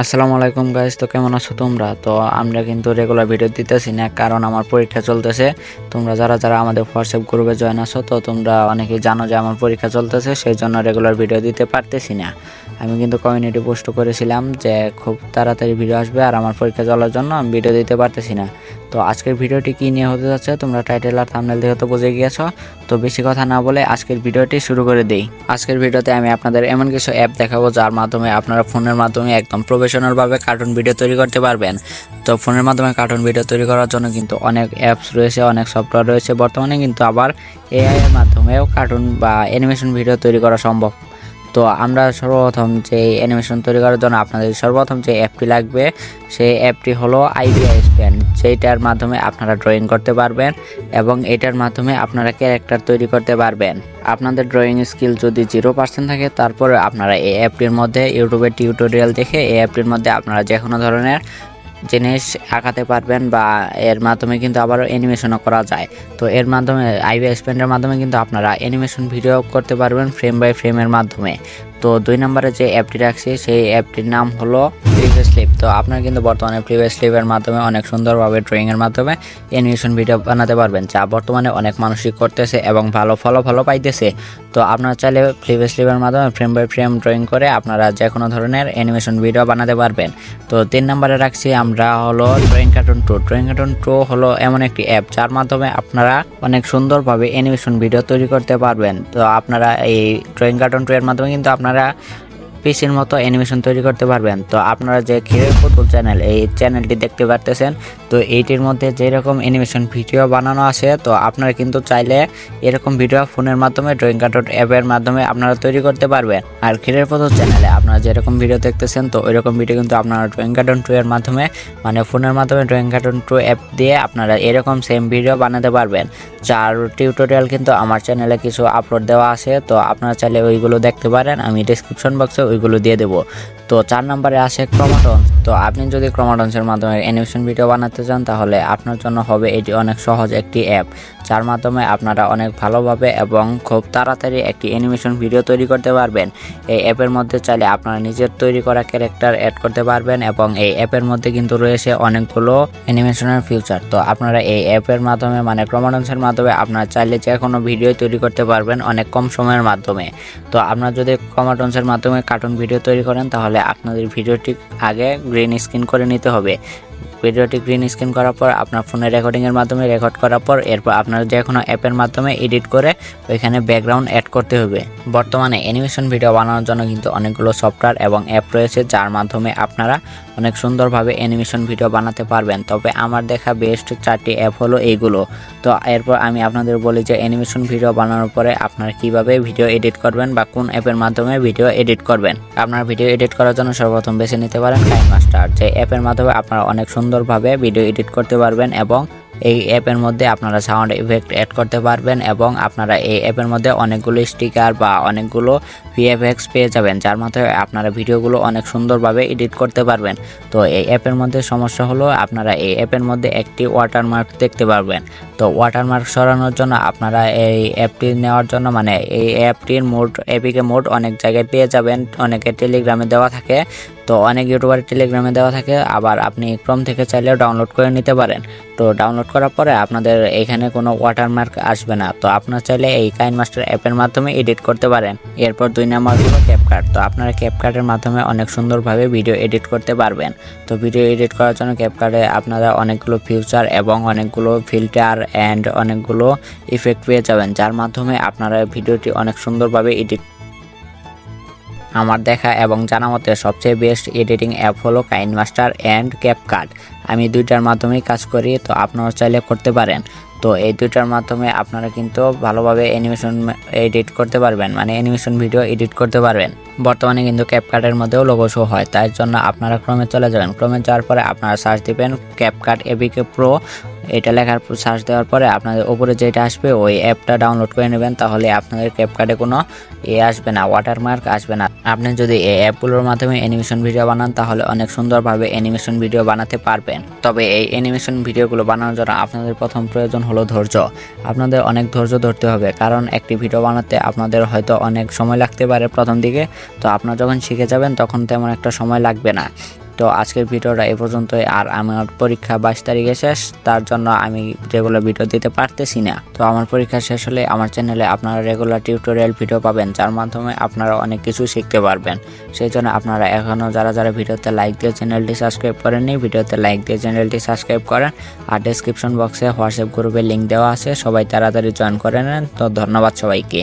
আসসালামু আলাইকুম গাইজ তো কেমন আছো তোমরা? তো আমরা কিন্তু রেগুলার ভিডিও দিতেছি না, কারণ আমার পরীক্ষা চলতেছে। তোমরা যারা যারা আমাদের হোয়াটসঅ্যাপ গ্রুপে জয়েন আছো, তো তোমরা অনেকেই জানো যে আমার পরীক্ষা চলতেছে, সেই জন্য রেগুলার ভিডিও দিতে পারতেছি না। আমি কিন্তু কমিউনিটি পোস্ট করেছিলাম যে খুব তাড়াতাড়ি ভিডিও আসবে আর আমার পরীক্ষা চলার জন্য আমি ভিডিও দিতে পারতেছি না। তো আজকের ভিডিওটি কী নিয়ে হতে যাচ্ছে তোমরা টাইটেল আর থাম্বনেল দেখে তো বুঝে গিয়েছো। তো বেশি কথা না বলে আজকের ভিডিওটি শুরু করে দিই। আজকের ভিডিওতে আমি আপনাদের এমন কিছু অ্যাপ দেখাবো যার মাধ্যমে আপনারা ফোনের মাধ্যমে একদম প্রফেশনালভাবে কার্টুন ভিডিও তৈরি করতে পারবেন। তো ফোনের মাধ্যমে কার্টুন ভিডিও তৈরি করার জন্য কিন্তু অনেক অ্যাপস রয়েছে, অনেক সফটওয়্যার রয়েছে। বর্তমানে কিন্তু আবার এআই এর মাধ্যমেও কার্টুন বা অ্যানিমেশন ভিডিও তৈরি করা সম্ভব। তো আমরা সর্বপ্রথম যে অ্যানিমেশন তৈরি করার জন্য আপনাদের সর্বপ্রথম যে অ্যাপটি লাগবে, সেই অ্যাপটি হলো আইডিয়া স্প্যান যেটার মাধ্যমে আপনারা ড্রয়িং করতে পারবেন এবং এটার মাধ্যমে আপনারা ক্যারেক্টার তৈরি করতে পারবেন। আপনাদের ড্রয়িং স্কিল যদি জিরো পার্সেন্ট থাকে, তারপরে আপনারা এই অ্যাপটির মধ্যে ইউটিউবের টিউটোরিয়াল দেখে এই অ্যাপটির মধ্যে আপনারা যে কোনো ধরনের জিনিস আঁকাতে পারবেন বা এর মাধ্যমে কিন্তু আবারও অ্যানিমেশনও করা যায়। তো এর মাধ্যমে আইবি স্প্যান্ডের মাধ্যমে কিন্তু আপনারা অ্যানিমেশন ভিডিও করতে পারবেন ফ্রেম বাই ফ্রেমের মাধ্যমে। তো দুই নম্বরে যে অ্যাপটি রাখছি, সেই অ্যাপটির নাম হলো স্লিপ তো আপনারা কিন্তু বর্তমানে প্রিভিয়াস স্লিপের মাধ্যমে অনেক সুন্দরভাবে ড্রয়িংয়ের মাধ্যমে অ্যানিমেশন ভিডিও বানাতে পারবেন। যা বর্তমানে অনেক মানুষই করতেছে এবং ভালো ফলাফলও ভালো পাইতেছে। তো আপনারা চাইলে প্রিভিয়াস স্লিপের মাধ্যমে ফ্রেম বাই ফ্রেম ড্রয়িং করে আপনারা যে কোনো ধরনের অ্যানিমেশন ভিডিও বানাতে পারবেন। তো তিন নম্বরে রাখছি আমরা হলো drawing cartoon two drawing cartoon two হলো এমন একটি অ্যাপ যার মাধ্যমে আপনারা অনেক সুন্দরভাবে অ্যানিমেশন ভিডিও তৈরি করতে পারবেন। তো আপনারা এই ড্রয়িং কার্টুন টু এর মাধ্যমে কিন্তু আপনারা পিসির মতো অ্যানিমেশন তৈরি করতে পারবেন। তো আপনারা যে ক্ষীরের পুতুল চ্যানেল এই চ্যানেলটি দেখতে পারতেছেন, তো এইটির মধ্যে যেরকম অ্যানিমেশন ভিডিও বানানো আছে, তো আপনারা কিন্তু চাইলে এরকম ভিডিও ফোনের মাধ্যমে ড্রয়িং কার্টুন অ্যাপের মাধ্যমে আপনারা তৈরি করতে পারবেন। আর ক্ষীরের পুতুল চ্যানেলে আপনারা যেরকম ভিডিও দেখতেছেন, তো ওইরকম ভিডিও কিন্তু আপনারা ড্রয়িং কার্টুন টু এর মাধ্যমে মানে ফোনের মাধ্যমে ড্রয়িং কার্টুন টু অ্যাপ দিয়ে আপনারা এরকম সেম ভিডিও বানাতে পারবেন। যার টিউটোরিয়াল কিন্তু আমার চ্যানেলে কিছু আপলোড দেওয়া আছে, তো আপনারা চাইলে ওইগুলো দেখতে পারেন, আমি ডিসক্রিপশন বক্সে ওইগুলো দিয়ে দেবো। তো চার নম্বরে আসে ক্রোমাটন তো আপনি যদি ক্রোমাটনসের মাধ্যমে অ্যানিমেশন ভিডিও বানাতে চান, তাহলে আপনার জন্য হবে এটি অনেক সহজ একটি অ্যাপ, যার মাধ্যমে আপনারা অনেক ভালোভাবে এবং খুব তাড়াতাড়ি একটি অ্যানিমেশন ভিডিও তৈরি করতে পারবেন। এই অ্যাপের মধ্যে চাইলে আপনারা নিজের তৈরি করা ক্যারেক্টার অ্যাড করতে পারবেন এবং এই অ্যাপের মধ্যে কিন্তু রয়েছে অনেকগুলো অ্যানিমেশনের ফিউচার তো আপনারা এই অ্যাপের মাধ্যমে মানে ক্রোমাটনসের মাধ্যমে আপনারা চাইলে যে কোনো ভিডিও তৈরি করতে পারবেন অনেক কম সময়ের মাধ্যমে। তো আপনারা যদি ক্রোমাটনসের মাধ্যমে কার্টুন ভিডিও তৈরি করেন, তাহলে আপনাদের ভিডিওটি আগে গ্রিন স্ক্রিন করে নিতে হবে। ভিডিওটি গ্রিন স্ক্রিন করার পর আপনার ফোনের রেকর্ডিংয়ের মাধ্যমে রেকর্ড করার পর এরপর আপনার যে কোনো অ্যাপের মাধ্যমে এডিট করে ওইখানে ব্যাকগ্রাউন্ড অ্যাড করতে হবে। বর্তমানে অ্যানিমেশন ভিডিও বানানোর জন্য কিন্তু অনেকগুলো সফটওয়্যার এবং অ্যাপ রয়েছে, যার মাধ্যমে আপনারা অনেক সুন্দরভাবে অ্যানিমেশন ভিডিও বানাতে পারবেন। তবে আমার দেখা বেস্ট চারটি অ্যাপ হলো এইগুলো। তো এরপর আমি আপনাদের বলি যে অ্যানিমেশন ভিডিও বানানোর পরে আপনারা কীভাবে ভিডিও এডিট করবেন বা কোন অ্যাপের মাধ্যমে ভিডিও এডিট করবেন। আপনার ভিডিও এডিট করার জন্য সর্বপ্রথম বেছে নিতে পারেন কাইন মাস্টার যে অ্যাপের মাধ্যমে আপনারা অনেক সুন্দরভাবে ভিডিও এডিট করতে পারবেন এবং এই অ্যাপের মধ্যে আপনারা সাউন্ড ইফেক্ট অ্যাড করতে পারবেন এবং আপনারা এই অ্যাপের মধ্যে অনেকগুলো স্টিকার বা অনেকগুলো ভিএফএক্স পেয়ে যাবেন, যার মাধ্যমে আপনারা ভিডিওগুলো অনেক সুন্দরভাবে এডিট করতে পারবেন। তো এই অ্যাপের মধ্যে সমস্যা হলো, আপনারা এই অ্যাপের মধ্যে একটি ওয়াটারমার্ক দেখতে পারবেন। তো ওয়াটারমার্ক সরানোর জন্য আপনারা এই অ্যাপটি নেওয়ার জন্য মানে এই অ্যাপটির মোড এপিকে মোড অনেক জায়গায় পেয়ে যাবেন। অনেকে টেলিগ্রামে দেওয়া থাকে, তো অনেক ইউটিউবার টেলিগ্রামে দেওয়া থাকে। আবার আপনি ক্রম থেকে চাইলেও ডাউনলোড করে নিতে পারেন। তো ডাউনলোড করার পরে আপনাদের এখানে কোনো ওয়াটারমার্ক আসবে না। তো আপনার চাইলে এই কাইন মাস্টার অ্যাপের মাধ্যমে এডিট করতে পারেন। এরপর দুই নাম্বার হলো ক্যাপকার্ট তো আপনারা ক্যাপকার্টের মাধ্যমে অনেক সুন্দরভাবে ভিডিও এডিট করতে পারবেন। তো ভিডিও এডিট করার জন্য ক্যাপকার্টে আপনারা অনেকগুলো ফিউচার এবং অনেকগুলো ফিল্টার অ্যান্ড অনেকগুলো ইফেক্ট পেয়ে যাবেন, যার মাধ্যমে আপনারা ভিডিওটি অনেক সুন্দরভাবে এডিট আমার দেখা এবং জানা মতে সবচেয়ে বেস্ট এডিটিং অ্যাপ হলো কাইন মাস্টার অ্যান্ড ক্যাপকাট আমি দুইটার মাধ্যমেই কাজ করি, তো আপনারা চাইলে করতে পারেন। তো এই দুইটার মাধ্যমে আপনারা কিন্তু ভালোভাবে অ্যানিমেশন এডিট করতে পারবেন মানে অ্যানিমেশন ভিডিও এডিট করতে পারবেন। বর্তমানে কিন্তু ক্যাপকাটের মধ্যেও লোগো শো হয়, তাই জন্য আপনারা ক্রমে চলে যাবেন। ক্রমে যাওয়ার পরে আপনারা সার্চ দিবেন ক্যাপকাট এবিকে প্রো এটা লেখার সার্চ দেওয়ার পরে আপনাদের উপরে যেটা আসবে, ওই অ্যাপটা ডাউনলোড করে নেবেন, তাহলে আপনাদের ক্যাপকাটে কোনো এ আসবে না ওয়াটারমার্ক আসবে না। আপনি যদি এই অ্যাপগুলোর মাধ্যমে অ্যানিমেশন ভিডিও বানান, তাহলে অনেক সুন্দরভাবে অ্যানিমেশন ভিডিও বানাতে পারবেন। তবে এই অ্যানিমেশন ভিডিওগুলো বানানোর জন্য আপনাদের প্রথম প্রয়োজন হলো ধৈর্য। আপনাদের অনেক ধৈর্য ধরতে হবে, কারণ একটি ভিডিও বানাতে আপনাদের হয়তো অনেক সময় লাগতে পারে প্রথম দিকে। তো আপনারা যখন শিখে যাবেন, তখন তেমন একটা সময় লাগবে না। তো আজকের ভিডিওটা এ পর্যন্তই। আর আমার পরীক্ষা বাইশ তারিখে শেষ, তার জন্য আমি রেগুলার ভিডিও দিতে পারতেছি না। তো আমার পরীক্ষা শেষ হলে আমার চ্যানেলে আপনারা রেগুলার টিউটোরিয়াল ভিডিও পাবেন, যার মাধ্যমে আপনারা অনেক কিছু শিখতে পারবেন। সেই জন্য আপনারা এখনও যারা যারা ভিডিওতে লাইক দিয়ে চ্যানেলটি সাবস্ক্রাইব করেননি, ভিডিওতে লাইক দিয়ে চ্যানেলটি সাবস্ক্রাইব করেন। আর ডেসক্রিপশন বক্সে হোয়াটসঅ্যাপ গ্রুপে লিঙ্ক দেওয়া আছে, সবাই তাড়াতাড়ি জয়েন করে নেন। তো ধন্যবাদ সবাইকে।